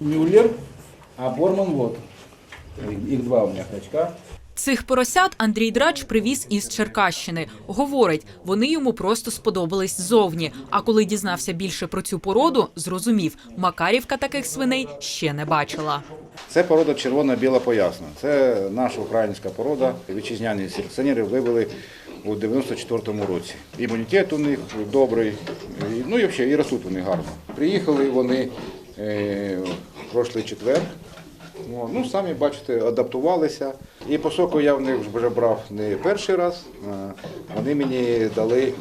Мюллер, а Борман вот. Их два у меня хрячка. Цих поросят Андрій Драч привіз із Черкащини. Говорить, вони йому просто сподобались ззовні. А коли дізнався більше про цю породу, зрозумів, Макарівка таких свиней ще не бачила. Це порода червона-біла поясна. Це наша українська порода. Вітчизняні селекціонери вивели у 94-му році. Імунітет у них добрий, ну і взагалі і ростуть вони гарно. Приїхали вони в прошлий четвер. Ну, самі бачите, адаптувалися. І по соку я в них вже брав не перший раз. Вони мені дали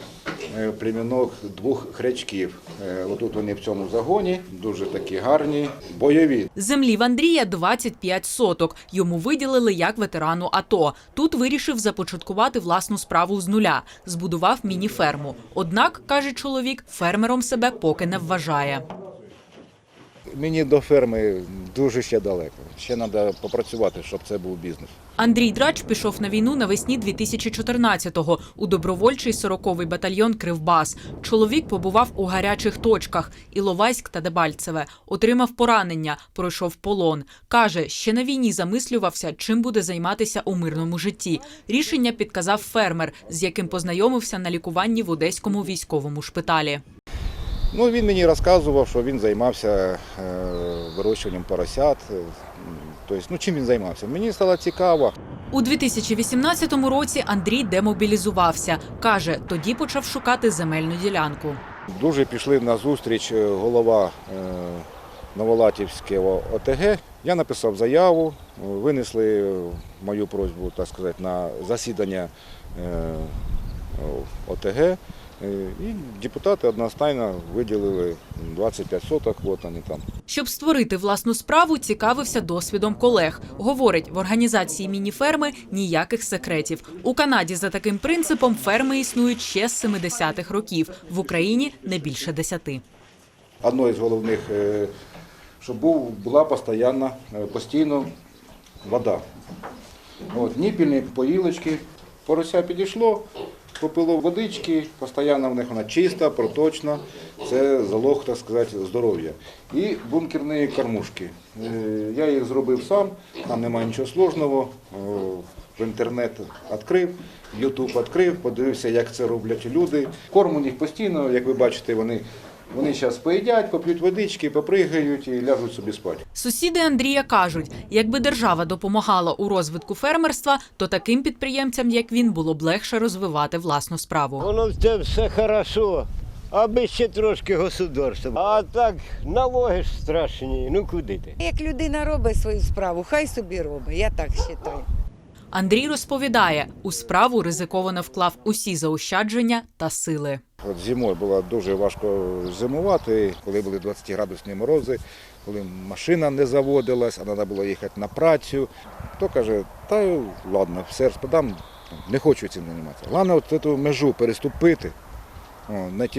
е, племінок двох хрячків. Е, Отут вони в цьому загоні, дуже такі гарні, бойові. Землі в Андрія 25 соток. Йому виділили як ветерану АТО. Тут вирішив започаткувати власну справу з нуля. Збудував міні-ферму. Однак, каже чоловік, фермером себе поки не вважає. Мені до ферми дуже ще далеко. Ще треба попрацювати, щоб це був бізнес. Андрій Драч пішов на війну навесні 2014-го у добровольчий 40-й батальйон Кривбас. Чоловік побував у гарячих точках Іловайськ та Дебальцеве. Отримав поранення, пройшов полон. Каже, ще на війні замислювався, чим буде займатися у мирному житті. Рішення підказав фермер, з яким познайомився на лікуванні в одеському військовому шпиталі. Ну, він мені розказував, що він займався е, вирощуванням поросят. Тобто, ну, чим він займався? Мені стало цікаво. У 2018 році Андрій демобілізувався. Каже, тоді почав шукати земельну ділянку. Дуже пішли на зустріч е, голова е, Новолатівського ОТГ. Я написав заяву, винесли мою просьбу, так сказати, на засідання ОТГ. Е, І депутати одностайно виділили 25 соток, от вони там. Щоб створити власну справу, цікавився досвідом колег. Говорить, в організації міні-ферми ніяких секретів. У Канаді за таким принципом ферми існують ще з 70-х років. В Україні не більше десяти. Одно із головних, е, щоб був, була постійна, е, постійно вода. От, ніпільні поїлочки, порося підійшло, попило водички, постійно в них вона чиста, проточна, це залог, так сказати, здоров'я. І бункерні кормушки. Е, Я їх зробив сам, там немає нічого сложного. Е, В інтернет відкрив, Ютуб відкрив, подивився, як це роблять люди. Корм у них постійно, як ви бачите, вони, вони зараз поїдять, поп'ють водички, попригають і ляжуть собі спати. Сусіди Андрія кажуть, якби держава допомагала у розвитку фермерства, то таким підприємцям, як він, було б легше розвивати власну справу. Воно це все хорошо, аби ще трошки государства. А так налоги ж страшні. Ну куди ти? Як людина робить свою справу, хай собі робить. Я так вважаю. Андрій розповідає, у справу ризиковано вклав усі заощадження та сили. От зимою було дуже важко зимувати, коли були 20-градусні морози, коли машина не заводилась, а треба було їхати на працю. Хто каже, та ладно, все розпадам, не хочу цим займатися. Головне от цю межу переступити,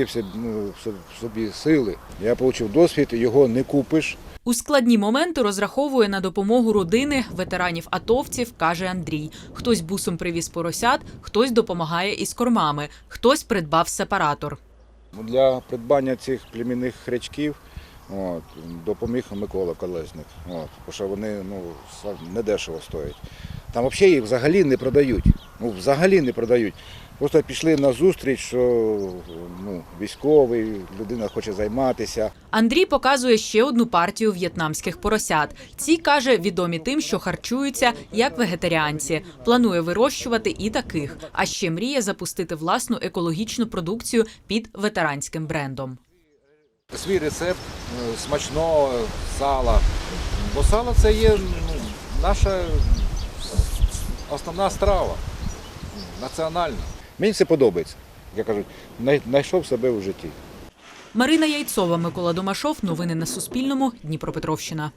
собі, ну, собі сили. Я отримав досвід, його не купиш. У складні моменти розраховує на допомогу родини ветеранів атовців, каже Андрій. Хтось бусом привіз поросят, хтось допомагає із кормами, хтось придбав сепаратор. Для придбання цих племінних хрячків от, допоміг Микола Колесник. От, тому що вони ну, недешево стоять. Там взагалі їх взагалі не продають. Ну, взагалі не продають. Просто пішли на зустріч, що ну, військовий, людина хоче займатися. Андрій показує ще одну партію в'єтнамських поросят. Ці каже, відомі тим, що харчуються як вегетаріанці. Планує вирощувати і таких. А ще мріє запустити власну екологічну продукцію під ветеранським брендом. Свій рецепт е, смачного сала. Бо сало це є ну, наша основна страва, національна. Мені це подобається. Як кажуть, най- знайшов себе у житті. Марина Яйцова, Микола Домашов. Новини на Суспільному. Дніпропетровщина.